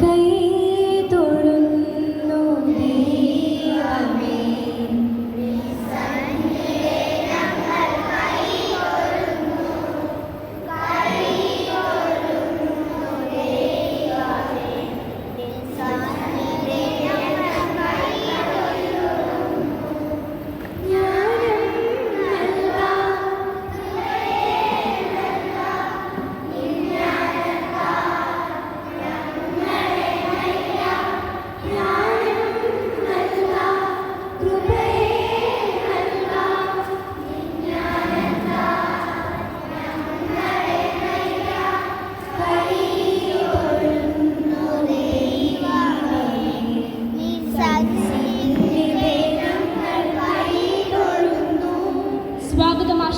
கையில்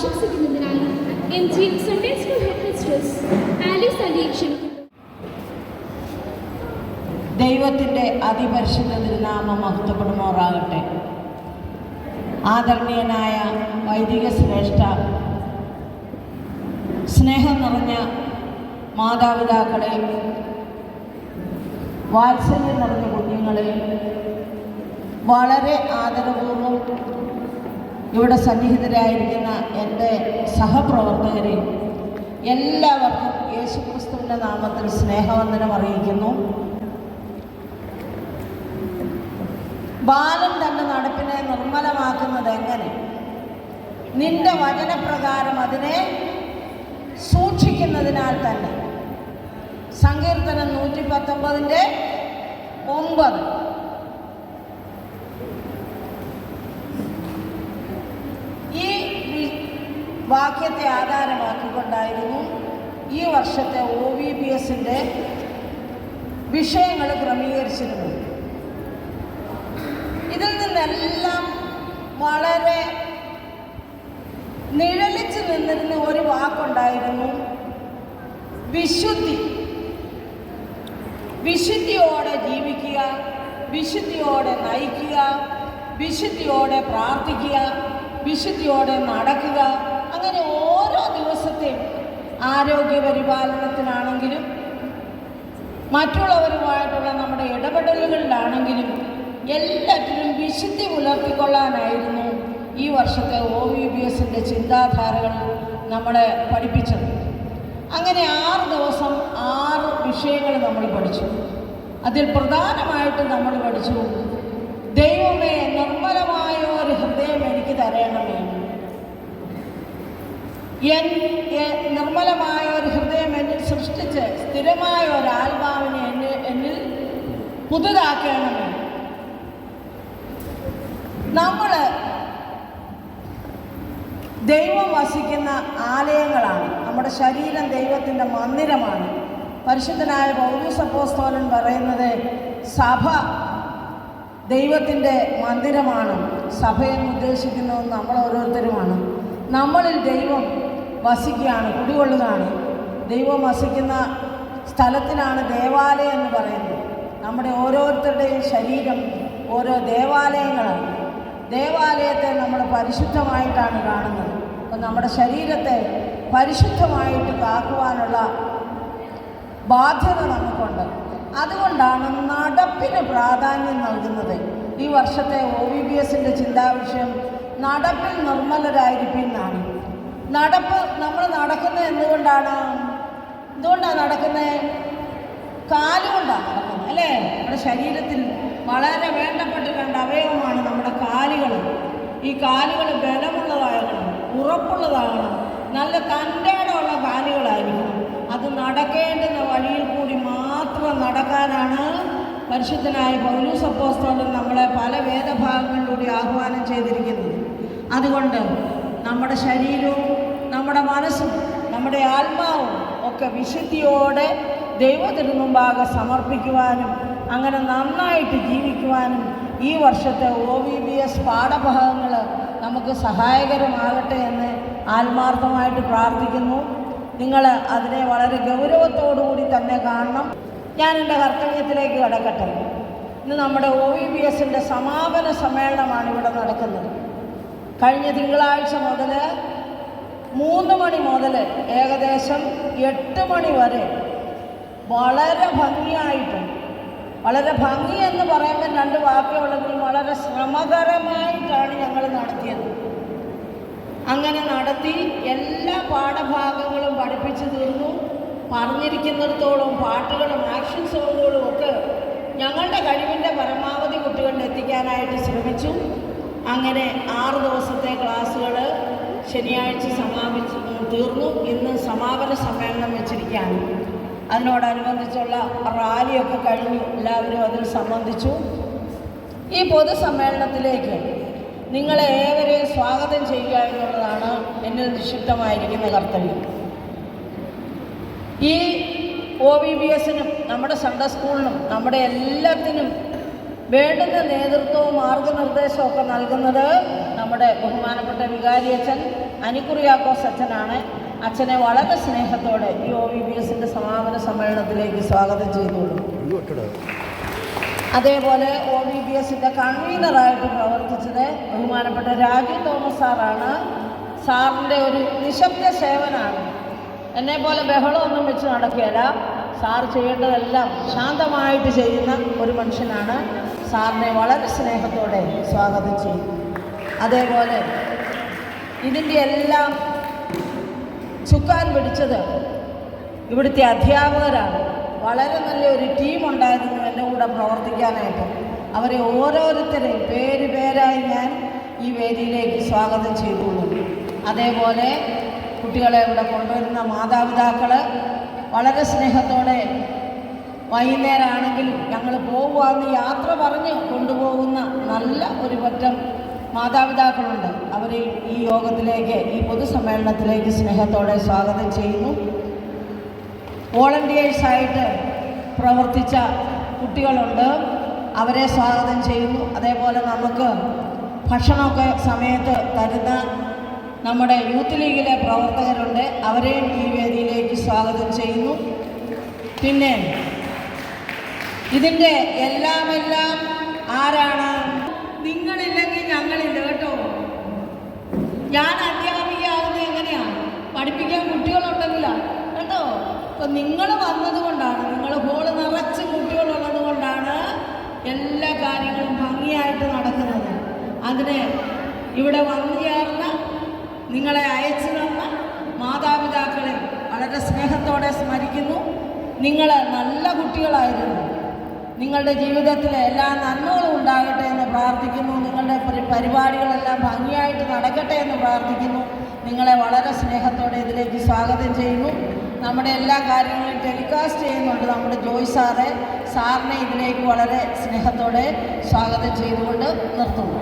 ആശംസിക്കുന്നതിനായി M G Sunday school headmistress Alice Ali ക്ഷണിക്കുന്നു ദൈവത്തിന്റെ അതിപരിശുദ്ധ തിരുനാമം മഹത്വപ്പെടുമാറാകട്ടെ. ആദരണീയനായ വൈദിക ശ്രേഷ്ഠ സ്നേഹം നിറഞ്ഞ മാതാപിതാക്കളെ വാത്സല്യം നിറഞ്ഞ കുഞ്ഞുങ്ങളെ വളരെ ആദരപൂർവം ഇവിടെ സന്നിഹിതരായിരിക്കുന്ന എന്റെ സഹപ്രവർത്തകരെ എല്ലാവർക്കും യേശുക്രിസ്തുവിന്റെ നാമത്തിൽ സ്നേഹവന്ദനം അറിയിക്കുന്നു. ബാലൻ തന്റെ നടപ്പിനെ നിർമ്മലമാക്കുന്നത് എങ്ങനെ? നിന്റെ വചനപ്രകാരം അതിനെ സൂക്ഷിക്കുന്നതിനാൽ തന്നെ. സങ്കീർത്തനം നൂറ്റി പത്തൊമ്പതിന്റെ ഒമ്പത് ഈ വി- വാക്യത്തെ ആധാരമാക്കിക്കൊണ്ടായിരുന്നു ഈ വർഷത്തെ ഒ വി പി എസിന്റെ വിഷയങ്ങൾ ക്രമീകരിച്ചിരുന്നത്. ഇതിൽ നിന്നെല്ലാം വളരെ നിഴലിച്ചു നിന്നിരുന്ന ഒരു വാക്കുണ്ടായിരുന്നു വിശുദ്ധി. വിശുദ്ധിയോടെ ജീവിക്കുക വിശുദ്ധിയോടെ നയിക്കുക വിശുദ്ധിയോടെ പ്രാർത്ഥിക്കുക വിശുദ്ധിയോടെ നടക്കുക ആരോഗ്യ പരിപാലനത്തിനാണെങ്കിലും മറ്റുള്ളവരുമായിട്ടുള്ള നമ്മുടെ ഇടപെടലുകളിലാണെങ്കിലും എല്ലാറ്റിലും വിശുദ്ധി പുലർത്തിക്കൊള്ളാനായിരുന്നു ഈ വർഷത്തെ ഒ വി ബി എസിന്റെ ചിന്താധാരകൾ നമ്മളെ പഠിപ്പിച്ചത്. അങ്ങനെ ആറ് ദിവസം ആറ് വിഷയങ്ങൾ നമ്മൾ പഠിച്ചു. അതിൽ പ്രധാനമായിട്ട് നമ്മൾ പഠിച്ചു ദൈവമേ നിർമ്മലമായ ഒരു ഹൃദയം എനിക്ക് തരണമേ. എൻ എ- നിർമ്മലമായ ഒരു ഹൃദയം എന്നിൽ സൃഷ്ടിച്ച് സ്ഥിരമായ ഒരു ആത്മാവിനെ എന്നെ എന്നിൽ പുതുതാക്കണമേ. നമ്മൾ ദൈവം വസിക്കുന്ന ആലയങ്ങളാണ്. നമ്മുടെ ശരീരം ദൈവത്തിന്റെ മന്ദിരമാണ്. പരിശുദ്ധനായ പൗരൂസപ്പോസ്തോലൻ പറയുന്നത് സഭ ദൈവത്തിന്റെ മന്ദിരമാണ്. സഭയെന്ന് ഉദ്ദേശിക്കുന്നത് നമ്മൾ ഓരോരുത്തരുമാണ് നമ്മളിൽ ദൈവം വസിക്കുകയാണ് കുടികൊള്ളുകയാണ് ദൈവം വസിക്കുന്ന സ്ഥലത്തിനാണ് ദേവാലയം എന്ന് പറയുന്നത്. നമ്മുടെ ഓരോരുത്തരുടെയും ശരീരം ഓരോ ദേവാലയങ്ങളാണ്. ദേവാലയത്തെ നമ്മൾ പരിശുദ്ധമായിട്ടാണ് കാണുന്നത്. അപ്പം നമ്മുടെ ശരീരത്തെ പരിശുദ്ധമായിട്ട് കാക്കുവാനുള്ള ബാധ്യത നമുക്കുണ്ട്. അതുകൊണ്ടാണ് നടപ്പിന് പ്രാധാന്യം നൽകുന്നത്. ഈ വർഷത്തെ ഒ വി ബി എസിന്റെ ചിന്താവിഷയം നടപ്പിൽ നിർമ്മലരായിരിക്കുന്നാണ് നടപ്പ് നമ്മൾ നടക്കുന്നത് എന്തുകൊണ്ടാണ്? എന്തുകൊണ്ടാണ് നടക്കുന്നത് കാലുകൊണ്ടാണ് നടക്കുന്നത് അല്ലേ? നമ്മുടെ ശരീരത്തിൽ വളരെ വേണ്ടപ്പെട്ട് കണ്ട അവയവമാണ് നമ്മുടെ കാലുകൾ. ഈ കാലുകൾ ബലമുള്ളതാകണം ഉറപ്പുള്ളതാകണം. നല്ല തന്റെയുള്ള കാലുകളായിരിക്കണം. അത് നടക്കേണ്ടുന്ന വഴിയിൽ കൂടി മാത്രം നടക്കാനാണ് പരിശുദ്ധനായ പൗലൂസപ്പോസ്തോലൻ നമ്മളെ പല വേദഭാഗങ്ങളിലൂടെ ആഹ്വാനം ചെയ്തിരിക്കുന്നത്. അതുകൊണ്ട് നമ്മുടെ ശരീരവും നമ്മുടെ മനസ്സും നമ്മുടെ ആത്മാവും ഒക്കെ വിശുദ്ധിയോടെ ദൈവത്തിന് മുമ്പാകെ സമർപ്പിക്കുവാനും അങ്ങനെ നന്നായിട്ട് ജീവിക്കുവാനും ഈ വർഷത്തെ ഒ വി ബി എസ് പാഠഭാഗങ്ങൾ നമുക്ക് സഹായകരമാകട്ടെ എന്ന് ആത്മാർത്ഥമായിട്ട് പ്രാർത്ഥിക്കുന്നു. നിങ്ങൾ അതിനെ വളരെ ഗൗരവത്തോടു കൂടി തന്നെ കാണണം. ഞാൻ എന്റെ കർത്തവ്യത്തിലേക്ക് കടക്കട്ടെ. ഇന്ന് നമ്മുടെ ഒ വി ബി എസിന്റെ സമാപന സമ്മേളനമാണ് ഇവിടെ നടക്കുന്നത്. കഴിഞ്ഞ തിങ്കളാഴ്ച മുതൽ മൂന്ന് മണി മുതൽ ഏകദേശം എട്ട് മണി വരെ വളരെ ഭംഗിയായിട്ട് വളരെ ഭംഗി എന്ന് പറയുമ്പോൾ രണ്ട് വാക്കുകളെങ്കിലും വളരെ ശ്രമകരമായിട്ടാണ് ഞങ്ങൾ നടത്തിയത്. അങ്ങനെ നടത്തി എല്ലാ പാഠഭാഗങ്ങളും പഠിപ്പിച്ചു തീർന്നു. പറഞ്ഞിരിക്കുന്നിടത്തോളം പാട്ടുകളും ആക്ഷൻ സോങ്ങുകളും ഒക്കെ ഞങ്ങളുടെ കഴിവിന്റെ പരമാവധി കുട്ടികളിൽ എത്തിക്കാനായിട്ട് ശ്രമിച്ചു. അങ്ങനെ ആറ് ദിവസത്തെ ക്ലാസ്സുകൾ ശനിയാഴ്ച സമാപിച്ച് തീർന്നു. ഇന്ന് സമാപന സമ്മേളനം വെച്ചിരിക്കുകയാണ്. അതിനോടനുബന്ധിച്ചുള്ള റാലിയൊക്കെ കഴിഞ്ഞു. എല്ലാവരും അതിൽ സംബന്ധിച്ചു. ഈ പൊതുസമ്മേളനത്തിലേക്ക് നിങ്ങളെ ഏവരെയും സ്വാഗതം ചെയ്യുക എന്നുള്ളതാണ് എന്നിൽ നിക്ഷിപ്തമായിരിക്കുന്ന കർത്തവ്യം. ഈ ഒ വി ബി എസിനും നമ്മുടെ സൺഡേ സ്കൂളിനും നമ്മുടെ എല്ലാത്തിനും വേണ്ടുന്ന നേതൃത്വവും മാർഗനിർദ്ദേശവും ഒക്കെ നൽകുന്നത് നമ്മുടെ ബഹുമാനപ്പെട്ട വികാരി അച്ഛൻ അനിക്കുറിയാക്കോസ് അച്ഛനാണ്. അച്ഛനെ വളരെ സ്നേഹത്തോടെ ഈ ഒ വി ബി എസിന്റെ സമാപന സമ്മേളനത്തിലേക്ക് സ്വാഗതം ചെയ്തോളൂ അതേപോലെ ഒ ബി ബി എസിന്റെ കൺവീനറായിട്ട് പ്രവർത്തിച്ചത് ബഹുമാനപ്പെട്ട രാജു തോമസ് സാറാണ്. സാറിന്റെ ഒരു നിശബ്ദ സേവനാണ്. എന്നെ പോലെ ബഹളമൊന്നും വെച്ച് നടക്കുകയില്ല. സാർ ചെയ്യേണ്ടതെല്ലാം ശാന്തമായിട്ട് ചെയ്യുന്ന ഒരു മനുഷ്യനാണ്. സാറിനെ വളരെ സ്നേഹത്തോടെ സ്വാഗതം ചെയ്യും അതേപോലെ ഇതിന്റെ എല്ലാം ചുക്കാൻ പിടിച്ചത് ഇവിടുത്തെ അധ്യാപകരാണ്. വളരെ നല്ലൊരു ടീം ഉണ്ടായിരുന്നു എന്റെ കൂടെ പ്രവർത്തിക്കാനായിട്ട്. അവരെ ഓരോരുത്തരെയും പേര് പേരായി ഞാൻ ഈ വേദിയിലേക്ക് സ്വാഗതം ചെയ്തുള്ളൂ അതേപോലെ കുട്ടികളെ ഇവിടെ കൊണ്ടുവരുന്ന മാതാപിതാക്കൾ വളരെ സ്നേഹത്തോടെ വൈകുന്നേരമാണെങ്കിലും ഞങ്ങൾ പോകുവാന്ന് യാത്ര പറഞ്ഞ് കൊണ്ടുപോകുന്ന നല്ല ഒരു പറ്റം മാതാപിതാക്കളുണ്ട്. അവരെ ഈ യോഗത്തിലേക്ക് ഈ പൊതുസമ്മേളനത്തിലേക്ക് സ്നേഹത്തോടെ സ്വാഗതം ചെയ്യുന്നു. വോളണ്ടിയേഴ്സായിട്ട് പ്രവർത്തിച്ച കുട്ടികളുണ്ട്. അവരെ സ്വാഗതം ചെയ്യുന്നു. അതേപോലെ നമുക്ക് ഭക്ഷണമൊക്കെ സമയത്ത് തരുന്ന നമ്മുടെ യൂത്ത് ലീഗിലെ പ്രവർത്തകരുണ്ട്. അവരെയും ഈ വേദിയിലേക്ക് സ്വാഗതം ചെയ്യുന്നു. പിന്നെ ഇതിന്റെ എല്ലാമെല്ലാം എല്ലാം ആരാണ് ഞാൻ അധ്യാപികയാകുന്നത് എങ്ങനെയാണ്? പഠിപ്പിക്കാൻ കുട്ടികളുണ്ടെങ്കിലാണ് കേട്ടോ? അപ്പം നിങ്ങൾ വന്നതുകൊണ്ടാണ് നിങ്ങൾ ഹോൾ നിറച്ച് കുട്ടികളുള്ളത് കൊണ്ടാണ് എല്ലാ കാര്യങ്ങളും ഭംഗിയായിട്ട് നടക്കുന്നത്. അതിന് ഇവിടെ വന്നു ചേർന്ന നിങ്ങളെ അയച്ചു തന്ന മാതാപിതാക്കളെ വളരെ സ്നേഹത്തോടെ സ്മരിക്കുന്നു. നിങ്ങൾ നല്ല കുട്ടികളായിരുന്നു. നിങ്ങളുടെ ജീവിതത്തിൽ എല്ലാ നന്മകളും ഉണ്ടാകട്ടെ എന്ന് പ്രാർത്ഥിക്കുന്നു. നിങ്ങളുടെ പരിപാടികളെല്ലാം ഭംഗിയായിട്ട് നടക്കട്ടെ എന്ന് പ്രാർത്ഥിക്കുന്നു. നിങ്ങളെ വളരെ സ്നേഹത്തോടെ ഇതിലേക്ക് സ്വാഗതം ചെയ്യുന്നു. നമ്മുടെ എല്ലാ കാര്യങ്ങളും ടെലികാസ്റ്റ് ചെയ്യുന്നുണ്ട് നമ്മുടെ ജോയ് സാറെ. സാറിനെ ഇതിലേക്ക് വളരെ സ്നേഹത്തോടെ സ്വാഗതം ചെയ്തുകൊണ്ട് നിർത്തുന്നു.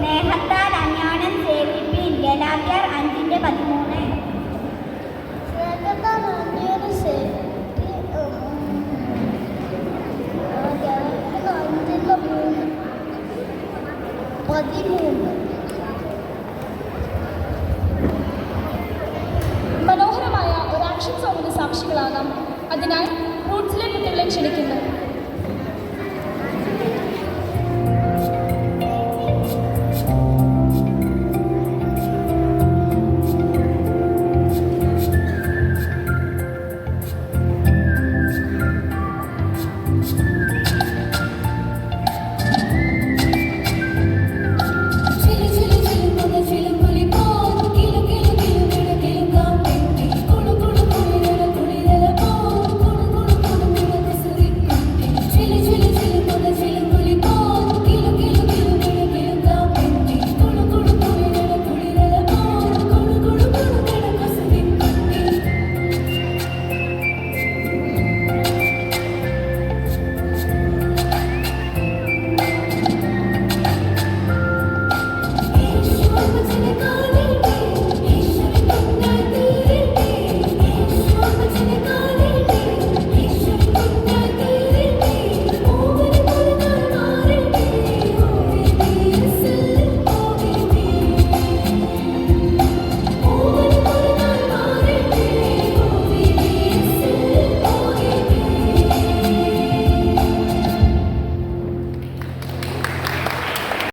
സ്നേഹത്താൽ അന്യോന്യം സേവിപ്പിൻ ഗലാത്യർ മൂന്ന് പതിമൂന്ന്. മനോഹരമായ ഒരു ആക്ഷൻ സോങ്ങിന് സാക്ഷികളാകാം. അതിനാൽ റൂട്ട്സിലെ കുട്ടികളെ ക്ഷണിക്കുന്നു.